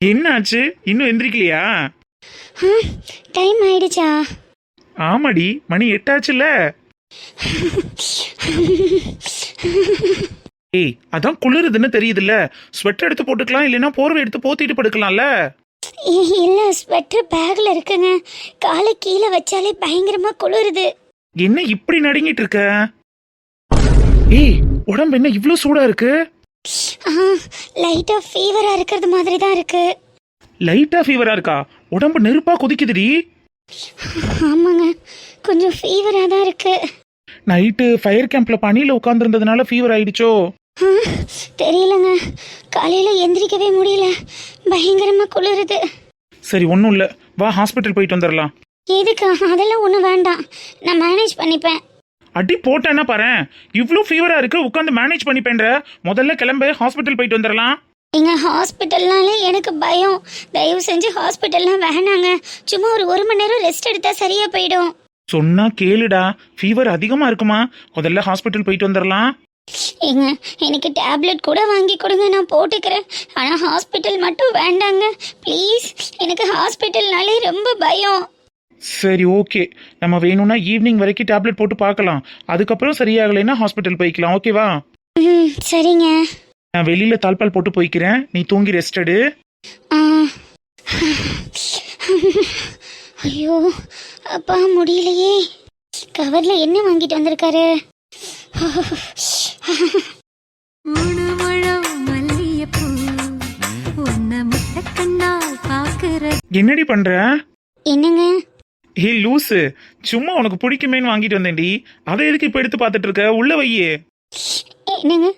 என்னாச்சு? இன்னும் எந்திரிக்கலையா? டைம் ஆயிடுச்சா? ஆமாடி மணி எட்டாச்சுல்ல? ஏய் அதான் குளிருதுன்னு தெரியுதுல்ல. ஸ்வெட்டர் எடுத்து போட்டுக்கலாம் இல்லைன்னா போர்வை எடுத்து போத்திட்டு படுக்கலாம்ல? இல்ல ஸ்வெட்டர் பேக்ல இருக்குங்க. காலை கீழே வச்சாலே பயங்கரமா குளிருது. என்ன இப்படி நடுங்கிட்டு இருக்க? ஏய் உடம்பு என்ன இவ்ளோ சூடா இருக்கு? ஆ லைட்டா ஃபீவரா இருக்கிறது மாதிரி தான் இருக்கு லைட்டா ஃபீவரா இருக்கா? உடம்பு நெருப்பா கொதிக்குதுடி. ஆமாங்க கொஞ்சம் ஃபீவரா தான் இருக்கு. நைட்டு ஃபயர் கேம்ப்ல பனியில உட்காந்துருந்ததுனால ஃபீவர் ஆயிடுச்சோ? தெரியலங்க. காலையில எந்திரிக்கவே முடியல. பயங்கரமா குளிருது. சரி ஒன்றும் இல்லை. வா ஹாஸ்பிட்டல் போயிட்டு வந்துடலாம் எதுக்கு? அதெல்லாம் ஒன்றும் வேண்டாம். நான் மேனேஜ் பண்ணிப்பேன். அடி போட்டேன்னா பாரு. இவ்ளோ ஃபீவரா இருக்கு உட்காந்து மேனேஜ் பண்ணிப்பேன்ற. முதல்ல கிளம்பு ஹாஸ்பிட்டல் போயிட்டு வந்துடலாம் எங்க ஹாஸ்பிட்டல்னாலே எனக்கு பயம். தயவு செஞ்சு ஹாஸ்பிட்டல்லாம் வேணாங்க. சும்மா ஒரு ஒரு மணி நேரம் ரெஸ்ட் எடுத்தா சரியா போயிடும். சொன்னா கேளுடா ஃபீவர் அதிகமா இருக்குமா? முதல்ல ஹாஸ்பிட்டல் போயிட்டு வந்துடலாம் ஏங்க எனக்கு டேப்லெட் கூட வாங்கி கொடுங்க நான் போட்டுக்கிறேன். ஆனா ஹாஸ்பிட்டல் மட்டும் வேண்டாங்க. ப்ளீஸ் எனக்கு ஹாஸ்பிட்டல்னாலே ரொம்ப பயம். சரி ஓகே நம்ம வேணும்னா ஈவினிங் வரைக்கும் டேப்லெட் போட்டு பார்க்கலாம். அதுக்கப்புறம் சரியாகலைன்னா ஹாஸ்பிட்டல் போய்க்கலாம் ஓகேவா ம் சரிங்க. நான் வெளியில தாழ்பால் போட்டு போய்க்கிறேன். நீ தூங்கி ரெஸ்ட் எடு. ஐயோ அப்பா முடியலையே. கவர்ல என்ன வாங்கிட்டு வந்திருக்காரு. என்னடி பண்ற? என்னங்க? ஏய் லூசு சும்மா உனக்கு பிடிக்குமேன்னு வாங்கிட்டு வந்தேன்டி. அதை எதுக்கு இப்ப எடுத்து பார்த்துட்டு இருக்க? உள்ள வையே. என்னங்க?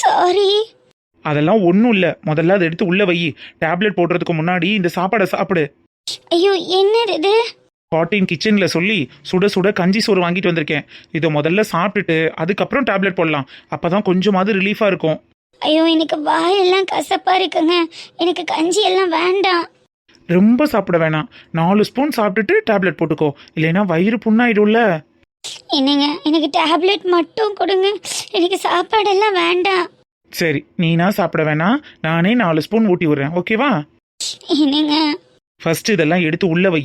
சாரி அதெல்லாம் ஒன்றும் இல்லை. முதல்ல அதை எடுத்து உள்ள வை டேப்லெட் போடுறதுக்கு முன்னாடி இந்த சாப்பாடை சாப்பிடு. ஐயோ என்னது இது? காட்டின் கிச்சன்ல சொல்லி சுட சுட கஞ்சி சோறு வாங்கிட்டு வந்திருக்கேன். இதை முதல்ல சாப்பிட்டுட்டு அதுக்கப்புறம் டேப்லெட் போடலாம். அப்பதான் கொஞ்சமாவது ரிலீஃபா இருக்கும். ஐயோ எனக்கு வாயெல்லாம் கசப்பா இருக்குங்க. எனக்கு கஞ்சி எல்லாம் வேண்டாம். ரொம்ப சாப்பிட வேணாம். நாலு ஸ்பூன் சாப்பிட்டுட்டு டேப்லெட் போட்டுக்கோ. இல்லைன்னா வயிறு புண்ணாயிடும்ல. என்னங்க எனக்கு டேப்லெட் மட்டும் கொடுங்க. எனக்கு சாப்பாடெல்லாம் வேண்டாம். சரி நீனா சாப்பிட வேணாம். நானே நாலு ஸ்பூன் ஊட்டி விடுறேன். ஓகேவா என்னங்க? ஃபர்ஸ்ட் இதெல்லாம் எடுத்து உள்ள வை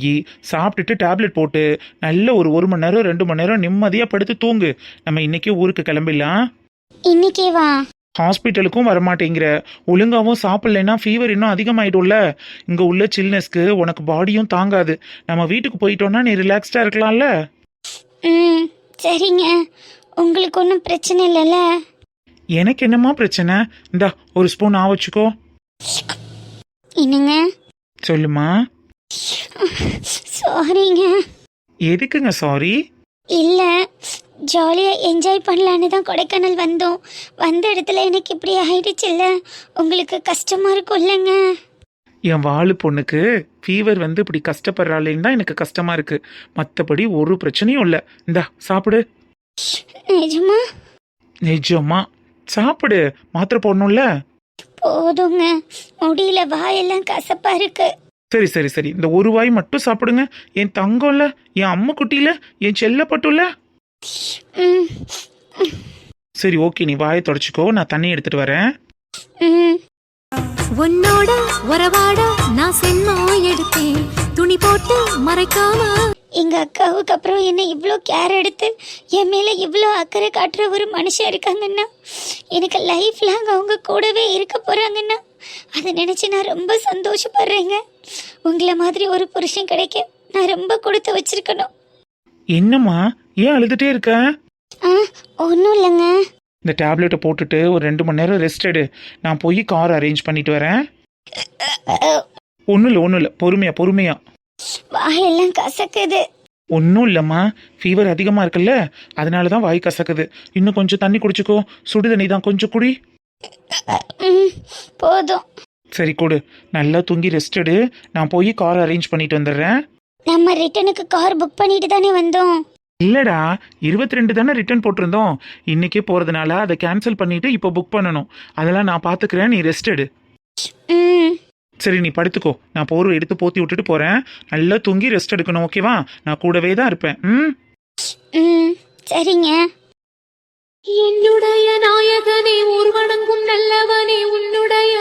சாப்பிட்டுட்டு டேப்லெட் போட்டு நல்ல ஒரு ஒரு மணி நேரம் ரெண்டு மணி நேரம் நிம்மதியா படுத்து தூங்கு. நம்ம இன்னைக்கே ஊருக்கு கிளம்பிடலாம். இன்னைக்கே வா ஹாஸ்பிட்டலுக்கும் வரமாட்டேங்கிற. ஒழுங்காவும் சாப்பிடலைன்னா ஃபீவர் இன்னும் அதிகமாயிடும்ல. இங்க உள்ள சில்னஸ்க்கு உனக்கு பாடியும் தாங்காது. நம்ம வீட்டுக்கு போயிட்டோம்னா நீ ரிலாக்ஸ்டா இருக்கலாம்ல? ம் சரிங்க. உங்களுக்கு ஒன்றும் பிரச்சனை இல்லைல்ல? எனக்கு என்னம்மா பிரச்சனை? இந்தா ஒரு ஸ்பூன் ஆ வச்சுக்கோ. என்னங்க? சொல்லுமா? சாரிங்க எதுக்குங்க சாரி இல்ல ஜாலியா என்ஜாய் பண்ணலான்னு தான் கொடைக்கானல் வந்தோம். வந்த இடத்துல எனக்கு இப்படி ஆயிடுச்சுல்ல? உங்களுக்கு கஷ்டமா இருக்கும் இல்லைங்க? என் வாழு பொண்ணுக்கு ஃபீவர் வந்து இப்படி கஷ்டப்படுறாளேன்னு தான் எனக்கு கஷ்டமா இருக்கு. மற்றபடி ஒரு பிரச்சனையும் இல்லை. இந்தா சாப்பிடு. நிஜமா? நிஜமா. சாப்பிடு. மாத்திரை போடணும்ல? போதுங்க. முடியல. வாயெல்லாம் கசப்பா இருக்கு. சரி சரி சரி. இந்த ஒரு வாய் மட்டும் சாப்பிடுங்க. என் தங்கம்ல என் அம்மா குட்டியில என் செல்லப்பட்டுல. ம் சரி ஓகே நீ வாயை தொடச்சிக்கோ நான் தண்ணி எடுத்துட்டு வரேன். ம் உன்னோட உறவாட நான் சென்மோ எடுத்தேன். துணி போட்டு மறைக்காம. எங்க அக்காவுக்கு அப்புறம் என்ன இவ்வளோ கேர் எடுத்து என் மேல இவ்வளோ அக்கறை காட்டுற ஒரு மனுஷன் இருக்காங்கன்னா எனக்கு லைஃப் லாங் அவங்க கூடவே இருக்க போறாங்கன்னா அதை நினைச்சு நான் ரொம்ப சந்தோஷப்படுறேங்க. உங்களை மாதிரி ஒரு புருஷன் கிடைக்க நான் ரொம்ப கொடுத்து வச்சிருக்கணும். என்னம்மா? ஏன் அழுதுட்டே இருக்க? ஒன்றும் இல்லைங்க. இந்த டேப்லெட்டை போட்டுட்டு ஒரு ரெண்டு மணி நேரம் ரெஸ்ட் எடு. நான் போய் கார் அரேஞ்ச் பண்ணிட்டு வரேன். ஒன்றும் இல்லை ஒன்றும் இல்லை. பொறுமையா பொறுமையா. வாயெல்லாம் கசக்குது. ஒன்றும் இல்லைம்மா. ஃபீவர் அதிகமாக இருக்குல்ல. அதனால தான் வாய் கசக்குது. இன்னும் கொஞ்சம் தண்ணி குடிச்சுக்கோ. சுடு தண்ணி தான். கொஞ்சம் குடி. போதும். சரி கொடு. நல்லா தூங்கி ரெஸ்ட் எடு. நான் போய் கார் அரேஞ்ச் பண்ணிட்டு வந்துடுறேன். நம்ம ரிட்டனுக்கு கார் புக் பண்ணிட்டு தானே வந்தோம். இல்லடா இருபத்தி ரெண்டு தானே ரிட்டர்ன் போட்டிருந்தோம். இன்னைக்கே போறதுனால அதை கேன்சல் பண்ணிட்டு இப்போ புக் பண்ணணும். அதெல்லாம் நான் பாத்துக்கிறேன் நீ ரெஸ்ட் எடு. ம். சரி நீ படுத்துக்கோ. நான் போர்வை எடுத்து போத்தி விட்டுட்டு போறேன். நல்லா தூங்கி ரெஸ்ட் எடுக்கணும் ஓகேவா நான் கூடவே தான் இருப்பேன். ம்? ம் சரிங்க. என்னுடைய நாயகனே ஊர்வணங்கும் நல்லவனே உன்னுடைய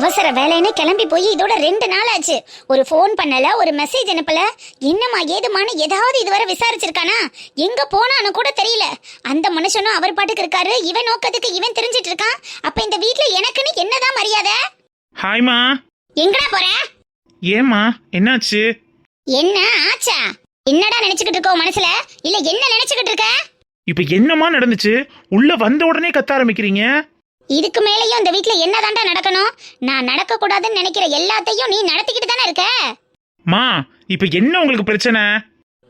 அவசர வேலைன்னு கிளம்பி போய் இதோட ரெண்டு நாள் ஆச்சு ஒரு ஃபோன் பண்ணல ஒரு மெசேஜ் அனுப்பல. என்னம்மா ஏதுமான்னு ஏதாவது இதுவரை விசாரிச்சிருக்கானா? எங்க போனான்னு கூட தெரியல. அந்த மனுஷனும் அவர் பாட்டுக்கு இருக்காரு. இவன் நோக்கத்துக்கு இவன் தெரிஞ்சிட்டு இருக்கான். அப்ப இந்த வீட்ல எனக்குன்னு என்னதான் மரியாதை? ஹாய்மா. எங்கடா போற? ஏம்மா என்னாச்சு? என்ன ஆச்சா? என்னடா நினைச்சுக்கிட்டு இருக்கோ மனசுல? இல்ல என்ன நினைச்சுக்கிட்டு இருக்க? இப்போ என்னம்மா நடந்துச்சு? உள்ள வந்த உடனே கத்த ஆரம்பிக்கிறீங்க? இதுக்கு மேலேயும் இந்த வீட்ல என்னதான்டா நடக்கணும்? நான் நடக்க கூடாதுன்னு நினைக்கிற எல்லாத்தையும் நீ நடத்திக்கிட்டு தானே இருக்க? மா இப்போ என்ன உங்களுக்கு பிரச்சனை?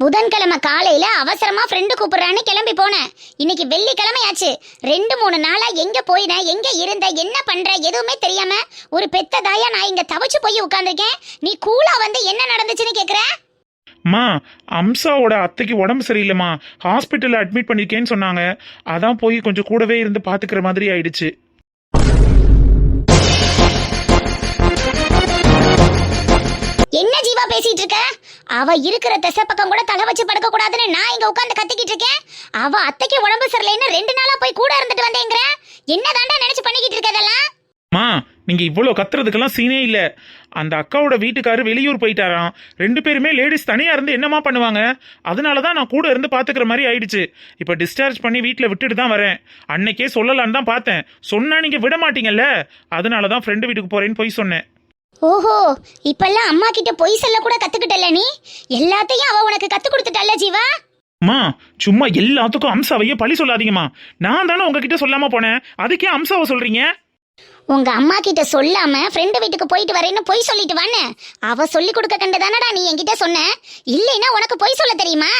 புதன்கிழமை காலையில அவசரமா ஃப்ரெண்டு கூப்பிடுறான்னு கிளம்பி போனேன். இன்னைக்கு வெள்ளிக்கிழமை ஆச்சு ரெண்டு மூணு நாளா எங்க போயின எங்க இருந்த என்ன பண்ற எதுவுமே தெரியாம ஒரு பெத்த தாயா நான் இங்க தவச்சு போய் உட்கார்ந்திருக்கேன். நீ கூலா வந்து என்ன நடந்துச்சுன்னு கேக்குற? மா அம்சாவோட அத்தைக்கு உடம்பு சரியில்லைம்மா. ஹாஸ்பிட்டல்ல அட்மிட் பண்ணிருக்கேன்னு சொன்னாங்க. அதான் போய் கொஞ்சம் கூடவே இருந்து பாத்துக்கிற மாதிரி ஆயிடுச்சு. என்ன ஜீவா பேசிட்டு இருக்க? அவ இருக்கிற திசை பக்கம் கூட தலை வச்சு படுக்க கூடாதுன்னு நான் இங்க உட்காந்து கத்திக்கிட்டு இருக்கேன். அவ அத்தைக்கு உடம்பு சரியில்லைன்னு ரெண்டு நாளா போய் கூட இருந்துட்டு வந்தேங்கிற. என்னதாண்டா நினைச்சு பண்ணிக்கிட்டு இருக்கதெல்லாம் மா நீங்க இவ்வளோ கத்துறதுக்கெல்லாம் சீனே இல்ல. அந்த அக்காவோட வீட்டுக்காரு வெளியூர் போயிட்டாராம். ரெண்டு பேருமே லேடிஸ் தனியா இருந்து என்னமா பண்ணுவாங்க? அதனால தான் நான் கூட இருந்து பாத்துக்கிற மாதிரி ஆயிடுச்சு. இப்போ டிஸ்சார்ஜ் பண்ணி வீட்டில் விட்டுட்டு தான் வரேன். அன்னைக்கே சொல்லலான்னு தான் பார்த்தேன். சொன்னா நீங்க விட மாட்டீங்கல்ல? அதனால தான் ஃப்ரெண்டு வீட்டுக்கு போறேன்னு போய் சொன்னேன். ஓஹோ இப்பெல்லாம் அம்மா கிட்ட பொய் சொல்ல கூட கத்துக்கிட்டல நீ? எல்லாத்தையும் அவ உனக்கு கத்து கொடுத்துட்டல்ல ஜீவா? மா சும்மா எல்லாத்துக்கும் அம்சாவையே பழி சொல்லாதீங்கம்மா. நான் தானே உங்ககிட்ட சொல்லாம போனேன். அதுக்கே அம்சாவை சொல்றீங்க? உங்க அம்மா கிட்ட சொல்லாம ஃப்ரெண்டு வீட்டுக்கு போயிட்டு வரேன்னு பொய் சொல்லிட்டு வான்னு. அவ சொல்லி கொடுக்க கண்டதானடா நீ என்கிட்ட சொன்ன? இல்லைன்னா உனக்கு பொய் சொல்ல தெரியுமா?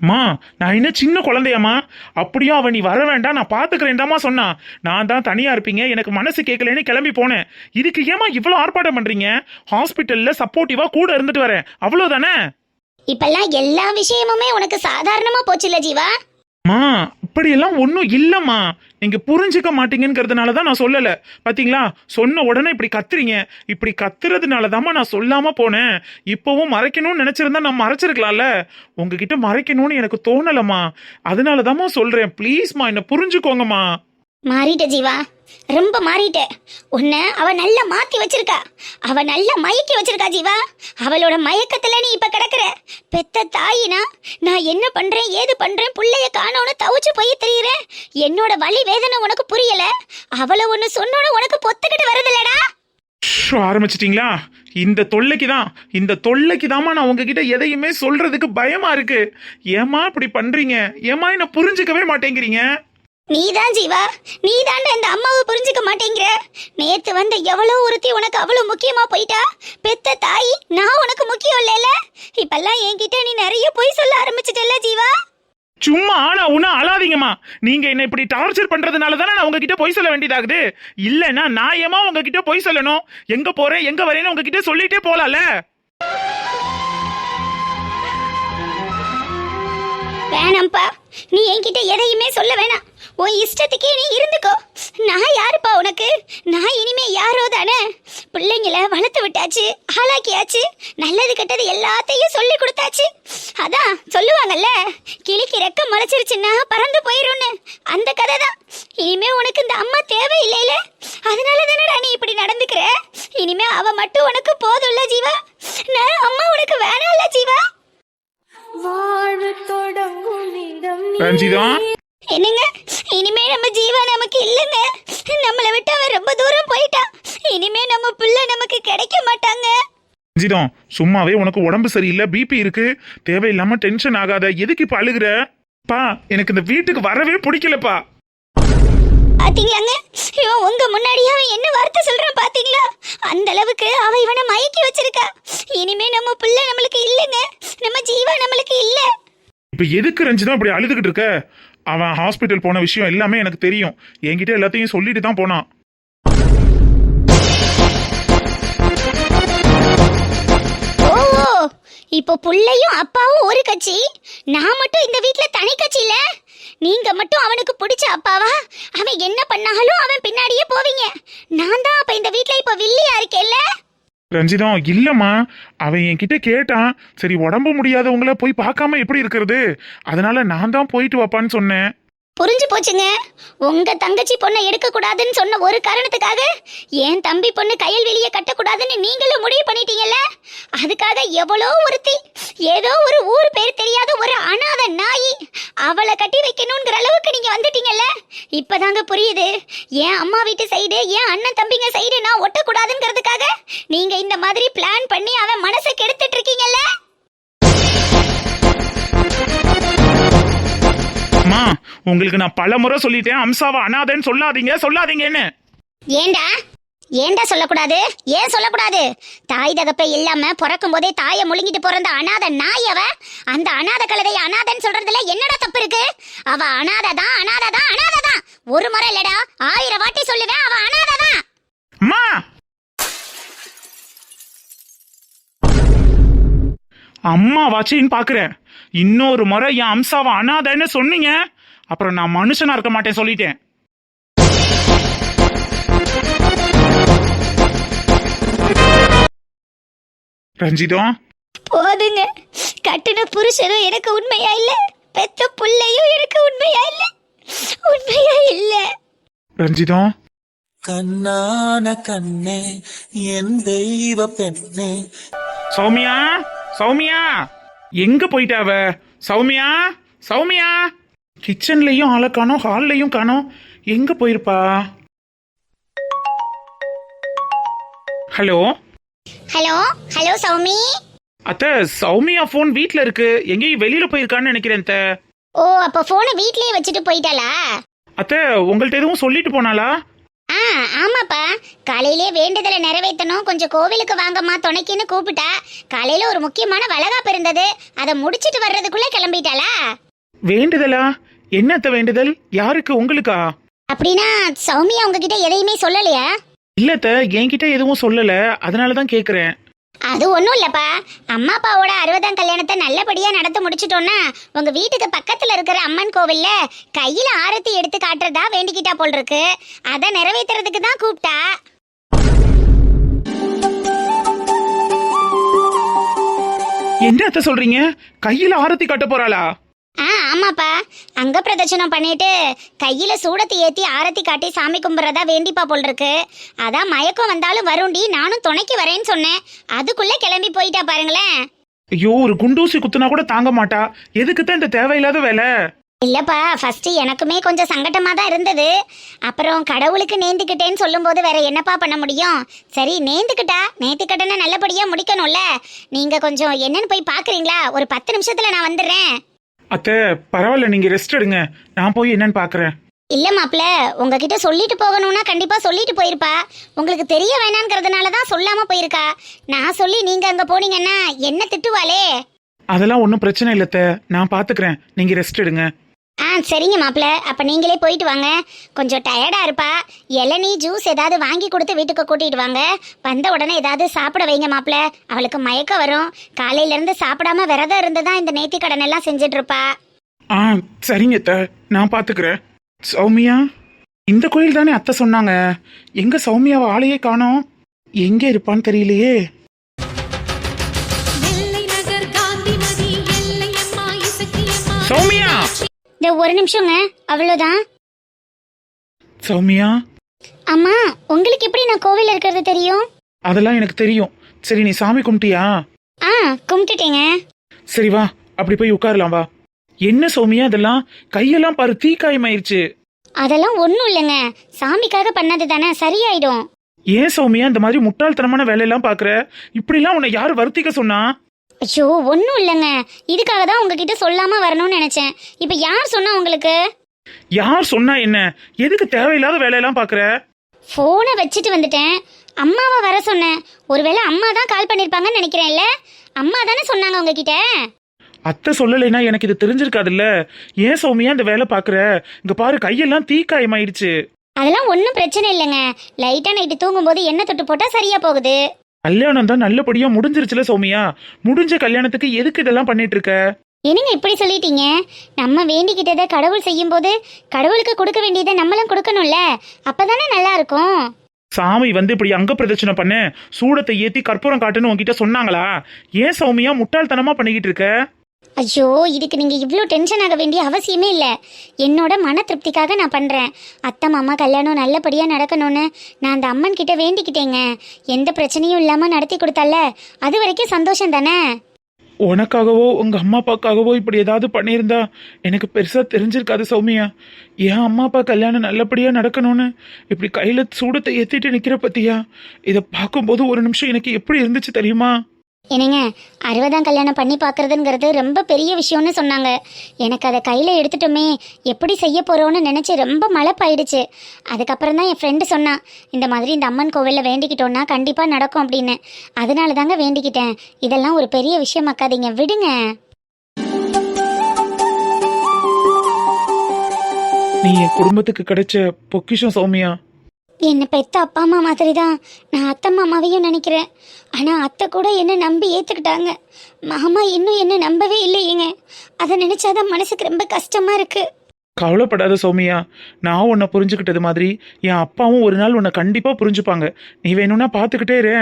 மா நான் என்ன சின்ன குழந்தையாம்மா. அப்படியும் அவன் நீ வர வேண்டாம் நான் பாத்துக்கிறேன்டாமா சொன்னா. நான் தான் தனியா இருப்பீங்க எனக்கு மனசு கேட்கலன்னு கிளம்பி போனேன். இதுக்கு ஏமா இவ்வளவு ஆர்ப்பாட்டம் பண்றீங்க? ஹாஸ்பிட்டல்ல சப்போர்ட்டிவா கூட இருந்துட்டு வரேன். அவ்வளவுதானே? இப்பெல்லாம் எல்லா விஷயமுமே உனக்கு சாதாரணமா போச்சுல்ல ஜீவா? மா இப்படியெல்லாம் ஒன்றும் இல்லைம்மா. நீங்க புரிஞ்சுக்க மாட்டீங்கிறதுனால தான் நான் சொல்லலை. பாத்தீங்களா? சொன்ன உடனே இப்படி கத்துறீங்க. இப்படி கத்துறதுனால தாம்மா நான் சொல்லாம போனேன். இப்போவும் மறைக்கணும்னு நினைச்சிருந்தா நான் மறைச்சிருக்கலாம்ல. உங்ககிட்ட மறைக்கணும்னு எனக்கு தோணலம்மா. அதனால தாம்மா சொல்றேன் ப்ளீஸ்மா என்ன புரிஞ்சுக்கோங்கம்மா. மாறிட்ட ஜீவா. ரொம்ப மாறிட்ட. உன்னை அவ நல்லா மாத்தி வச்சிருக்கா. அவ நல்லா மயக்கி வச்சிருக்கா ஜீவா. அவளோட மயக்கத்துல நீ இப்ப கிடக்குற. பெத்த தாயினா நான் என்ன பண்றேன் ஏது பண்றேன் பிள்ளைய காணோன்னு தவிச்சு போய் தெரியுறேன் என்னோட வலி வேதனை உனக்கு புரியல. அவளை ஒன்னு சொன்னோன்னு உனக்கு பொத்துக்கிட்டு வருதுல்லடா ஆரம்பிச்சிட்டிங்களா ஆரம்பிச்சிட்டீங்களா? இந்த தொல்லைக்கு தான் இந்த தொல்லைக்கு தாம்மா நான் உங்ககிட்ட எதையுமே சொல்றதுக்கு பயமா இருக்கு. ஏமா இப்படி பண்றீங்க? ஏமா என்ன புரிஞ்சுக்கவே மாட்டேங்கிறீங்க? நீதான் ஜீவா. நீ இந்த அம்மாவை புரிஞ்சுக்க மாட்டேங்கிற. நேத்து வந்த எவ்வளோ ஒருத்தி உனக்கு அவ்வளோ முக்கியமா போயிட்டா? பெத்த தாய் நான் உனக்கு முக்கியம் இல்லைல்ல? இப்பெல்லாம் என்கிட்ட நீ நிறைய பொய் சொல்ல ஆரம்பிச்சிட்டல்ல ஜீவா? சும்மா ஆனா உன்ன அழாதீங்கம்மா. நீங்க என்ன இப்படி டார்ச்சர் பண்றதுனால தானே நான் உங்ககிட்ட பொய் சொல்ல வேண்டியதாகுது. இல்லைன்னா நான் ஏமா உங்ககிட்ட பொய் சொல்லணும். எங்க போறேன் எங்க வரேன்னு உங்ககிட்ட சொல்லிட்டே போலாம்ல வேணாம்ப்பா. நீ என்கிட்ட எதையுமே சொல்ல வேணாம். உன் இஷ்டத்துக்கே நீ இருந்துக்கோ. நான் யாருப்பா உனக்கு? நான் இனிமே யாரோ தானே? பிள்ளைங்கள வளர்த்து விட்டாச்சு ஆளாக்கியாச்சு நல்லது கெட்டது எல்லாத்தையும் சொல்லி கொடுத்தாச்சு. அதான் சொல்லுவாங்கல்ல கிளிக்கு ரெக்கம் முளைச்சிருச்சுன்னா பறந்து போயிரும்னு அந்த கதை தான் இனிமே உனக்கு இந்த அம்மா தேவையில்லைல? அதனால தானடா நீ இப்படி நடந்துக்கிற? இனிமே அவ மட்டும் உனக்கு போதும்ல ஜீவா? நான் அம்மா உனக்கு வேணாம்ல ஜீவா? வாழத் தொடங்கும் இடம். ரஞ்சிதா? என்னங்க? இனிமே நம்ம ஜீவா நமக்கு இல்லைங்க. நம்மளை விட்டு அவன் ரொம்ப தூரம் போயிட்டான். இனிமே நம்ம பிள்ளை நமக்கு கிடைக்க மாட்டாங்க. ரஞ்சிதம் சும்மாவே உனக்கு உடம்பு சரியில்லை பிபி இருக்கு. தேவையில்லாம டென்ஷன் ஆகாத. எதுக்கு இப்ப அழுகுற? பா எனக்கு இந்த வீட்டுக்கு வரவே பிடிக்கலப்பா. பாத்தீங்களாங்க? இவன் உங்க முன்னாடியே அவன் என்ன வார்த்தை சொல்றான் பாத்தீங்களா? அந்த அளவுக்கு அவ இவனை மயக்கி வச்சிருக்கா. இனிமே நம்ம பிள்ளை நம்மளுக்கு இல்லைங்க. நம்ம ஜீவா நம்மளுக்கு இல்ல. இப்ப எதுக்கு ரஞ்சிதம் இப்படி அழுதுகிட்டு இருக்க? அவன் ஹாஸ்பிட்டல் போன விஷயம் எல்லாமே எனக்கு தெரியும். என்கிட்ட எல்லாத்தையும் சொல்லிட்டு தான் போனான். ஓ இப்போ புள்ளையும் அப்பாவும் ஒரு கட்சி. நான் மட்டும் இந்த வீட்ல தனி கட்சியில? நீங்க மட்டும் அவனுக்கு பிடிச்ச அப்பாவா? அவன் என்ன பண்ணாலும் அவன் பின்னாடியே போவீங்க. நான் தான் அப்ப இந்த வீட்ல இப்ப வில்லியா இருக்கேன்ல? ரஞ்சிதம் இல்லம்மா. அவன் என்கிட்ட கேட்டான் சரி உடம்பு முடியாதவங்கள போய் பார்க்காம எப்படி இருக்கிறது? அதனால நான் தான் போயிட்டு வாப்பான்னு சொன்னேன். புரிஞ்சு போச்சுங்க. உங்க தங்கச்சி பொண்ணை எடுக்க கூடாதுன்னு சொன்ன ஒரு காரணத்துக்காக என் தம்பி பொண்ணு கையில் வெளியே கட்டக்கூடாதுன்னு நீங்களும் முடிவு பண்ணிட்டீங்கல்ல? அதுக்காக எவ்வளோ ஒருத்தி ஏதோ ஒரு ஊர் பேர் தெரியாத ஒரு அனாதை நாயி அவளை கட்டி வைக்கணுங்கிற அளவுக்கு நீங்க வந்துட்டீங்கல்ல? இப்பதாங்க புரியுது. என் அம்மா வீட்டு சைடு என் அண்ணன் தம்பிங்க சைடு நான் நீங்க இந்த மாதிரி பிளான் பண்ணி அவன் மனசை கெடுத்துட்டு இருக்கீங்கல்ல? அம்மா உங்களுக்கு நான் பல முறை சொல்லிட்டேன். அம்சாவை அனாதைன்னு சொல்லாதீங்க சொல்லாதீங்கன்னு. ஏண்டா? ஏண்டா சொல்லக்கூடாது? ஏன் சொல்லக்கூடாது? தாய் தகப்பை இல்லாம பிறக்கும் போதே தாயை முழுங்கிட்டு பிறந்த அனாதை நாய் அவ. அந்த அனாதை கழுதை அனாதைன்னு சொல்றதுல என்னடா தப்பு இருக்கு? அவ அனாதை தான் அனாதை தான் அனாதை தான். ஒரு முறை இல்லடா ஆயிரம் வாட்டி சொல்லுவேன் அவ அனாதை தான். அம்மா வாச்சின்னு பாக்குறேன். இன்னொரு முறை என் அம்சாவை அனாதைன்னு சொன்னீங்க. அப்புறம் நான் மனுஷனா இருக்க மாட்டேன் சொல்லிட்டேன். ரஞ்சிதம் போதுங்க. கட்டுன புருஷனும் எனக்கு உண்மையா இல்ல? பெத்த புள்ளையும் எனக்கு உண்மையா இல்ல? உண்மையா இல்ல. ரஞ்சிதம் கண்ணான கண்ணே என் தெய்வ பெண்ணே. சௌமியா? சௌமியா! எங்க போயிட்டா அவ? சௌமியா! சௌமியா! கிச்சன்லயும் ஆளை காணோம் ஹால்லையும் காணோம். எங்க போயிருப்பா? ஹலோ? Hello hello Soumi? அத்த சௌமியா ஃபோன் வீட்ல இருக்கு. எங்கேயும் வெளியில போயிருக்கான்னு நினைக்கிறேன் அத்த. ஓ அப்ப போனை வீட்லயே வச்சுட்டு போயிட்டாளா? அத்த உங்கள்ட்ட எதுவும் சொல்லிட்டு போனாளா? ஆ ஆமாப்பா. காலையிலே வேண்டுதலை நிறைவேற்றணும் கொஞ்சம் கோவிலுக்கு வாங்கம்மா துணைக்கின்னு கூப்பிட்டா. காலையில ஒரு முக்கியமான வளகாப்பு இருந்தது. அதை முடிச்சிட்டு வர்றதுக்குள்ள கிளம்பிட்டாளா? வேண்டுதலா? என்ன அத்த வேண்டுதல்? யாருக்கு? உங்களுக்கா? அப்படின்னா சௌமியா உங்ககிட்ட எதையுமே சொல்லலையா? இல்ல அத்த என்கிட்ட எதுவும் சொல்லல. அதனால தான் கேக்குறேன். அது ஒன்றும் இல்லைப்பா. அம்மா அப்பாவோட அறுபதாம் கல்யாணத்தை நல்லபடியாக நடத்தி முடிச்சிட்டோன்னா உங்கள் வீட்டுக்கு பக்கத்தில் இருக்கிற அம்மன் கோவிலில் கையில் ஆரத்தி எடுத்து காட்டுறதா வேண்டிக்கிட்டா போல் இருக்கு அதை நிறைவேத்துறதுக்கு தான் கூப்பிட்டா. என்ன அத்த சொல்றீங்க? கையில ஆரத்தி காட்ட போறாளா? ஆ ஆமாப்பா. அங்க பிரதட்சணம் பண்ணிட்டு கையில சூடத்தை ஏத்தி ஆரத்தி காட்டி சாமி கும்பிட்றதா வேண்டிப்பா போல் இருக்கு அதான் மயக்கம் வந்தாலும் வருண்டி நானும் துணைக்கு வரேன்னு சொன்னேன். அதுக்குள்ள கிளம்பி போயிட்டா பாருங்களேன். ஐயோ ஒரு குண்டூசி குத்துனா கூட தாங்க மாட்டா. எதுக்கு தான் இந்த தேவையில்லாத வேலை? இல்லப்பா ஃபர்ஸ்ட் எனக்குமே கொஞ்சம் சங்கட்டமா தான் இருந்தது. அப்புறம் கடவுளுக்கு நேந்துக்கிட்டேன்னு சொல்லும்போது வேற என்னப்பா பண்ண முடியும்? சரி நேந்துக்கிட்டா நேத்துக்கிட்டன நல்லபடியா முடிக்கணும்ல. நீங்க கொஞ்சம் என்னன்னு போய் பாக்குறீங்களா? ஒரு பத்து நிமிஷத்துல நான் வந்துடுறேன். அத்தை பரவாயில்ல நீங்க ரெஸ்ட் எடுங்க. நான் போய் என்னன்னு பாக்குறேன். இல்ல மாப்ள உங்ககிட்ட சொல்லிட்டு போகணும்னா கண்டிப்பா சொல்லிட்டு போயிருப்பா. உங்களுக்கு தெரிய வேணாங்கிறதுனால தான் சொல்லாம போயிருக்கா. நான் சொல்லி நீங்க அங்க போனீங்கன்னா என்ன திட்டுவாளே? அதெல்லாம் ஒன்றும் பிரச்சனை இல்ல அத்தை. நான் பாத்துக்கிறேன். நீங்க ரெஸ்ட் எடுங்க. ஆ சரிங்க மாப்ள அப்ப நீங்களே போயிட்டு வாங்க. கொஞ்சம் டயர்டா இருப்பா. இளநீ ஜூஸ் ஏதாவது வாங்கி கொடுத்து வீட்டுக்கு கூட்டிட்டு வாங்க. வந்த உடனே ஏதாவது சாப்பிட வைங்க மாப்ள அவளுக்கு மயக்கம் வரும். காலையில இருந்து சாப்பிடாம விரதம் இருந்து தான் இந்த நேர்த்தி கடன் எல்லாம் செஞ்சுட்டு இருப்பா. ஆ சரிங்க அத்தை. நான் பாத்துக்கிறேன். சௌமியா இந்த கோயில் தானே அத்தை சொன்னாங்க. எங்க சௌமியாவை ஆளையே காணோம்? எங்க இருப்பான்னு தெரியலையே. எல்லை நகர் காந்தி நதி எல்லை அம்மா இசக்கி அம்மா சௌமியா! இந்த ஒரு நிமிஷங்க அவ்வளோதான் சௌமியா? அம்மா உங்களுக்கு எப்படி நான் கோவில் இருக்கிறது தெரியும்? அதெல்லாம் எனக்கு தெரியும். சரி நீ சாமி கும்பிட்டியா? ஆ கும்பிட்டுட்டேங்க. சரி வா. அப்படி போய் உட்காரலாம் வா. என்ன சௌமியா அதெல்லாம் கையெல்லாம் பாரு தீக்காயமாயிருச்சு. அதெல்லாம் ஒன்றும் இல்லைங்க. சாமிக்காக பண்ணது தானே சரியாயிடும். ஏன் சௌமியா இந்த மாதிரி முட்டாள்தனமான வேலையெல்லாம் பாக்குற? இப்படிலாம் உன்னை யார் வருத்திக்க சொன்னா? ஐயோ ஒன்றும் இல்லைங்க. இதுக்காக தான் உங்ககிட்ட சொல்லாம வரணும்னு நினைச்சேன். இப்போ யார் சொன்னா உங்களுக்கு? யார் சொன்னா என்ன? எதுக்கு தேவையில்லாத வேலையெல்லாம் பாக்குற? ஃபோனை வச்சுட்டு வந்துட்டேன். அம்மாவை வர சொன்னேன். ஒருவேளை அம்மா தான் கால் பண்ணியிருப்பாங்கன்னு நினைக்கிறேன்ல? அம்மா தானே சொன்னாங்க உங்ககிட்ட? அத்தை சொல்லலைன்னா எனக்கு இது தெரிஞ்சிருக்காதுல்ல. ஏன் சௌமியா இந்த வேலை பாக்குற? இங்க பாரு கையெல்லாம் தீக்காயமாயிடுச்சு. அதெல்லாம் ஒன்றும் பிரச்சனை இல்லைங்க. லைட்டாக நைட்டு தூங்கும்போது எண்ணெய் தொட்டு போட்டால் சரியா போகுது. கல்யாணம் தான் நல்லபடியா முடிஞ்சிருச்சுல சௌமியா? முடிஞ்ச கல்யாணத்துக்கு எதுக்கு இதெல்லாம் பண்ணிட்டு இருக்க என்னங்க இப்படி சொல்லிட்டீங்க? நம்ம வேண்டிக்கிட்டதை கடவுள் செய்யும்போது கடவுளுக்கு கொடுக்க வேண்டியதை நம்மளும் கொடுக்கணும்ல? அப்பதானே நல்லா இருக்கும் சாமி வந்து இப்படி அங்க பிரதட்சணை பண்ண சூடத்தை ஏத்தி கற்பூரம் காட்டுன்னு உன்கிட்ட சொன்னாங்களா? ஏன் சௌமியா முட்டாள்தனமா பண்ணிக்கிட்டு இருக்க? ஐயோ இதுக்கு நீங்கள் இவ்வளோ டென்ஷன் ஆக வேண்டிய அவசியமே இல்லை. என்னோட மன திருப்திக்காக நான் பண்ணுறேன் அத்தை மாமா கல்யாணம் நல்லபடியாக நடக்கணும்னு நான் அந்த அம்மன் கிட்ட வேண்டிக்கிட்டேங்க. எந்த பிரச்சனையும் இல்லாமல் நடத்தி கொடுத்தால அது வரைக்கும் சந்தோஷம் தானே? உனக்காகவோ உங்கள் அம்மா அப்பாக்காகவோ இப்படி ஏதாவது பண்ணியிருந்தா எனக்கு பெருசாக தெரிஞ்சிருக்காது சௌமியா. என் அம்மா அப்பா கல்யாணம் நல்லபடியாக நடக்கணும்னு இப்படி கையில் சூடத்தை ஏற்றிட்டு நிற்கிற பத்தியா? இதை பார்க்கும்போது ஒரு நிமிஷம் எனக்கு எப்படி இருந்துச்சு தெரியுமா? என்னங்க அறுபதாம் கல்யாணம் பண்ணி பார்க்குறதுங்கிறது ரொம்ப பெரிய விஷயம்னு சொன்னாங்க. எனக்கு அதை கையில் எடுத்துட்டோமே எப்படி செய்ய போகிறோன்னு நினச்சி ரொம்ப மழப்பாயிடுச்சு அதுக்கப்புறம் தான் என் ஃப்ரெண்டு சொன்னான் இந்த மாதிரி இந்த அம்மன் கோவிலில் வேண்டிக்கிட்டோன்னா கண்டிப்பாக நடக்கும் அப்படின்னு. அதனால தாங்க வேண்டிக்கிட்டேன். இதெல்லாம் ஒரு பெரிய விஷயமாக்காதீங்க விடுங்க. நீ என் குடும்பத்துக்கு கிடைச்ச பொக்கிஷம் சௌமியா. என்னை பெத்த அப்பா அம்மா மாதிரி தான் நான் அத்தை மாமாவையும் நினைக்கிறேன். ஆனால் அத்தை கூட என்னை நம்பி ஏற்றுக்கிட்டாங்க மாமா இன்னும் என்னை நம்பவே இல்லையேங்க. அதை நினச்சாதான் மனசுக்கு ரொம்ப கஷ்டமாக இருக்குது கவலைப்படாத சௌமியா. நான் உன்னை புரிஞ்சுக்கிட்டது மாதிரி என் அப்பாவும் ஒரு நாள் உன்னை கண்டிப்பா புரிஞ்சுப்பாங்க. நீ வேணும்னா பார்த்துக்கிட்டே இரு.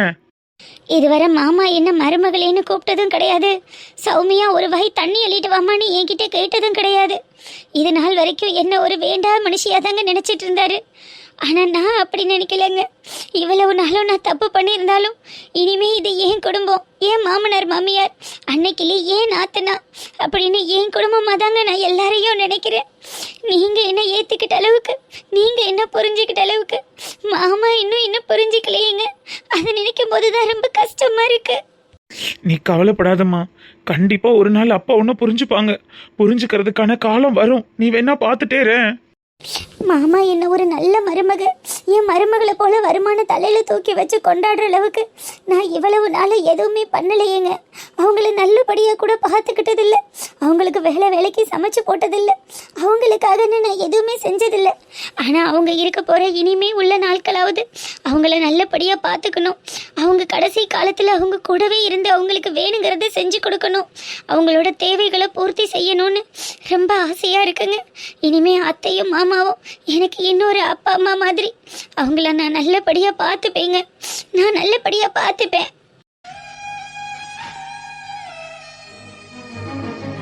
இதுவரை மாமா என்ன மருமகளேன்னு கூப்பிட்டதும் கிடையாது. சௌமியா ஒரு வகை தண்ணி அள்ளிட்டு வாமான்னு என்கிட்ட கேட்டதும் கிடையாது. இது நாள் வரைக்கும் என்ன ஒரு வேண்டாத மனுஷியா தாங்க நினைச்சிட்டு இருந்தாரு. ஆனால் நான் அப்படி நினைக்கலங்க. இவ்வளவு நாளும் நான் தப்பு பண்ணியிருந்தாலும் இனிமே இது ஏன் குடும்பம் ஏன் மாமனார் மாமியார் அன்னைக்கிலே ஏன் நாத்தனா அப்படின்னு என் குடும்பமாக தாங்க நான் எல்லாரையும் நினைக்கிறேன். நீங்கள் என்ன ஏற்றுக்கிட்ட அளவுக்கு நீங்கள் என்ன புரிஞ்சுக்கிட்ட அளவுக்கு மாமா இன்னும் என்ன புரிஞ்சுக்கலையேங்க. அதை நினைக்கும் போது தான் ரொம்ப கஷ்டமாக இருக்குது நீ கவலைப்படாதம்மா. கண்டிப்பாக ஒரு நாள் அப்பா ஒன்று புரிஞ்சுப்பாங்க. புரிஞ்சுக்கிறதுக்கான காலம் வரும். நீ வேணா பார்த்துட்டே மாமா என்ன ஒரு நல்ல மருமக. என் மருமகளை போல வருமான தலையில தூக்கி வச்சு கொண்டாடுற அளவுக்கு நான் இவ்வளவு நாள் எதுவுமே பண்ணலையேங்க. அவங்கள நல்லபடியாக கூட பார்த்துக்கிட்டதில்ல. அவங்களுக்கு வேலை வேலைக்கு சமைச்சு போட்டதில்லை. அவங்களுக்காக நான் எதுவுமே செஞ்சதில்லை. ஆனால் அவங்க இருக்க போகிற இனிமே உள்ள நாட்களாவது அவங்கள நல்லபடியாக பார்த்துக்கணும். அவங்க கடைசி காலத்தில் அவங்க கூடவே இருந்து அவங்களுக்கு வேணுங்கிறத செஞ்சு கொடுக்கணும். அவங்களோட தேவைகளை பூர்த்தி செய்யணும்னு ரொம்ப ஆசையாக இருக்குங்க. இனிமே அத்தையும் மாமாவும் எனக்கு இன்னொரு அப்பா அம்மா மாதிரி அவங்கள நான் நல்லபடியாக பார்த்துப்பேங்க. நான் நல்லபடியாக பார்த்துப்பேன்.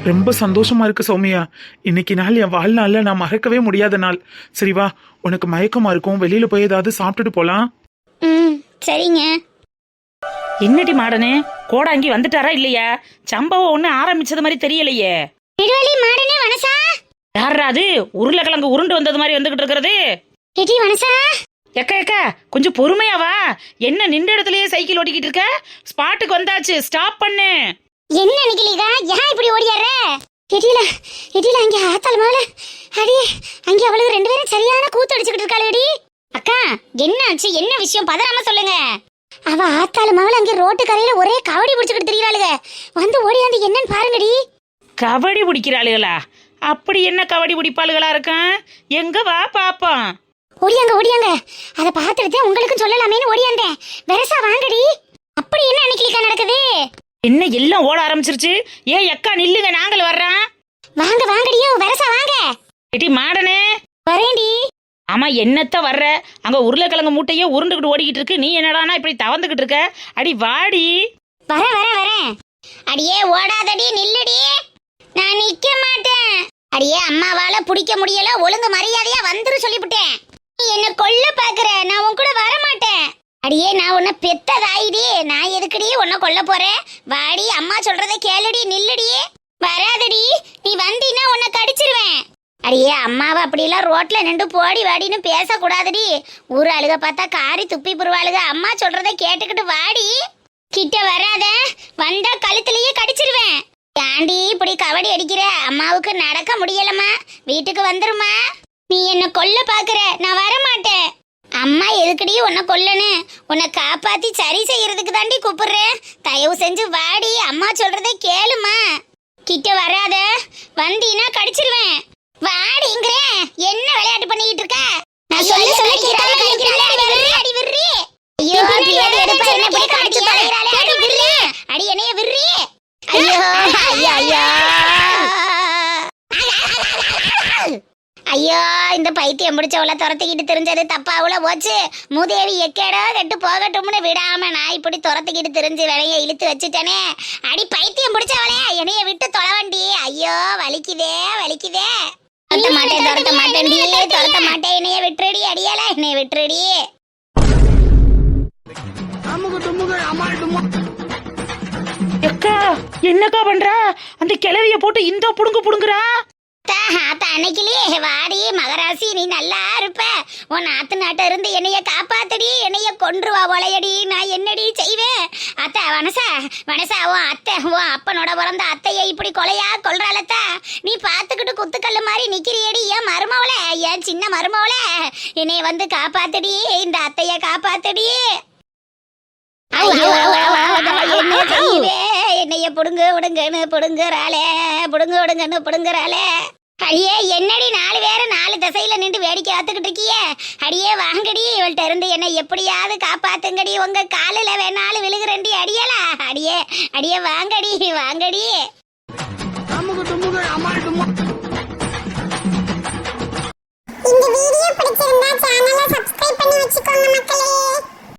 ரொம்ப சந்தோஷமா இருக்கு சௌமியா. இன்னைக்கு நாள் என் வாழ்நாள்ல நான் மறக்கவே முடியாத நாள். சரி வா உனக்கு மயக்கமா இருக்கும். வெளியில போய் ஏதாவது சாப்பிட்டுட்டு போலாம். ம் சரிங்க. என்னடி மாடனு கோடாங்கி வந்துட்டாரா இல்லையா? சம்பவம் ஒண்ணு ஆரம்பிச்சது மாதிரி தெரியலையே. நெடுவலி மாடனே வனசா? யாரா அது? உருளைக்கிழங்கு உருண்டு வந்தது மாதிரி வந்துகிட்டு இருக்கிறது. எடி வனசா? எக்கா எக்கா கொஞ்சம் பொறுமையா வா. என்ன நின்ற இடத்துலயே சைக்கிள் ஓட்டிக்கிட்டு இருக்க? ஸ்பாட்டுக்கு வந்தாச்சு. ஸ்டாப் பண்ணு. என்ன நினைக்கலீகா ஏன் இப்படி ஓடியார எடியில எடியில அங்க ஆத்தாள் மேல. அடி அங்க அவளுக்கு ரெண்டு பேரும் சரியான கூத்து அடிச்சுக்கிட்டு இருக்காளே அடி அக்கா என்ன ஆச்சு? என்ன விஷயம்? பதறாம சொல்லுங்க. அவ ஆத்தாள் மகள் அங்க ரோட்டு கரையில ஒரே கவடி பிடிச்சுக்கிட்டு தெரியறாளுங்க வந்து ஓடியாந்து என்னன்னு பாருங்கடி கபடி பிடிக்கிறாளுகளா? அப்படி என்ன கபடி பிடிப்பாளுகளா இருக்கான் எங்க வா பாப்போம். ஓடியாங்க ஓடியாங்க. அதை பார்த்துட்டு உங்களுக்கும் சொல்லலாமேன்னு ஓடியாந்தேன். வெரசா வாங்கடி அப்படி என்ன அன்னைக்கு நடக்குது? என்ன எல்லாம் ஓட ஆரம்பிச்சிருச்சு? ஏ எக்கா நில்லுங்க நாங்கள் வர்றோம். வாங்க வாங்கடியோ வெரசா வாங்க. எடி மாடனே. வரேன்டி. ஆமா என்னத்த வர்ற? அங்க உருளைக்கிழங்கு மூட்டையே உருண்டுகிட்டு ஓடிக்கிட்டு இருக்கு. நீ என்னடானா இப்படி தவந்துகிட்டு இருக்க? அடி வாடி. வரேன் வரேன் வரேன். அடியே ஓடாதடி நில்லுடி. நான் நிக்க மாட்டேன். அடியே அம்மாவால பிடிக்க முடியல. ஒழுங்கு மரியாதையா வந்துரு சொல்லிவிட்டேன். நீ என்ன கொல்ல பாக்குற? நான் உன் கூட வர மாட்டேன் அடியே நான் உன்னை பெத்ததாயிடி. நான் எதுக்குடி உன்னை கொல்ல போறேன்? வாடி அம்மா சொல்றத கேளுடி நில்லுடி. வராதடி. நீ வந்தீன்னா உன்னை கடிச்சிருவேன். அடியே அம்மாவை அப்படிலாம் ரோட்ல நின்று போடி வாடின்னு பேசக்கூடாதுடி. ஊர் அழுக பார்த்தா காரி துப்பி புருவாளுக. அம்மா சொல்றத கேட்டுக்கிட்டு வாடி. கிட்ட வராத. வந்தா கழுத்துலயே கடிச்சிருவேன். ஏண்டி இப்படி கபடி அடிக்கிற? அம்மாவுக்கு நடக்க முடியலம்மா. வீட்டுக்கு வந்துருமா நீ என்ன கொல்ல பாக்குற நான் வர மாட்டேன் அம்மா எதுக்குடி உன்னை கொல்லனு? உன்னை காப்பாத்தி சரி செய்யறதுக்கு தாண்டி கூப்பிடுறேன் தயவு செஞ்சு வாடி அம்மா சொல்றதை கேளுமா. கிட்ட வராத வந்தீனா கடிச்சிருவேன். வாடிங்கிறேன் என்ன விளையாட்டு பண்ணிக்கிட்டு இருக்க? நான் சொல்ல சொல்ல கடிக்கிறேன். அடி விர்றி, அடி விர்றி. ஐயோ எடுப்பா என்ன இப்படி கடிச்சு தொலைகிறாளே அடி என்னைய விர்றி ஐயோ ஐயோ ஐயோ. ஐயோ இந்த பைத்தியம் முடிச்சவள துரத்திக்கிட்டு தெரிஞ்சது தப்பா அவ்வளோ போச்சு. மூதேவி எக்கேடோ கெட்டு போகட்டும்னு விடாம நான் இப்படி துரத்திக்கிட்டு தெரிஞ்சு விலைய இழுத்து வச்சுட்டேனே. அடி பைத்தியம் முடிச்சவளே என்னைய விட்டு தொலைவண்டி ஐயோ வலிக்குதே வலிக்குதே. துரத்த மாட்டேன் துரத்த மாட்டேன்டி துரத்த மாட்டேன் என்னைய விட்டுறடி அடியல என்னைய விட்டுறடி எக்கா என்னக்கா பண்ற? அந்த கிளவிய போட்டு இந்த புடுங்கு புடுங்குறா? அன்னைக்கிலே வாடி மகராசி நீ நல்லா இருப்ப. உன் நாத்து நாட்ட இருந்து என்னைய காப்பாத்தடி என்னைய கொன்றுவா ஒலையடி நான் என்னடி செய்வேன்? அத்தை வனசா வனசா உன் அத்தை உன் அப்பனோட பிறந்த அத்தையை இப்படி கொலையா கொல்றாளத்தா நீ பாத்துக்கிட்டு குத்துக்கல்லு மாதிரி நிக்கிறியடி ஏன் மருமவள ஏன் சின்ன மருமவள. என்னைய வந்து காப்பாத்தடி இந்த அத்தைய காப்பாத்தடி. என்னைய புடுங்க விடுங்கன்னு புடுங்குறாளே புடுங்க விடுங்கன்னு புடுங்குறாளே. அடியே என்னடி நாலு பேர நாலு திசையில நின்று வேடிக்கை பார்த்துக்கிட்டு இருக்கியே? அடியே வாங்கடி இவள்கிட்ட இருந்து என்னை எப்படியாவது காப்பாத்துங்கடி. உங்க காலில் வேணாலும் விழுகிறண்டி அடியலா. அடியே அடியே வாங்கடி வாங்கடி. இந்த வீடியோ பிடிச்சிருந்தா சேனலை சப்ஸ்கிரைப் பண்ணி வச்சுக்கோங்க மக்களே.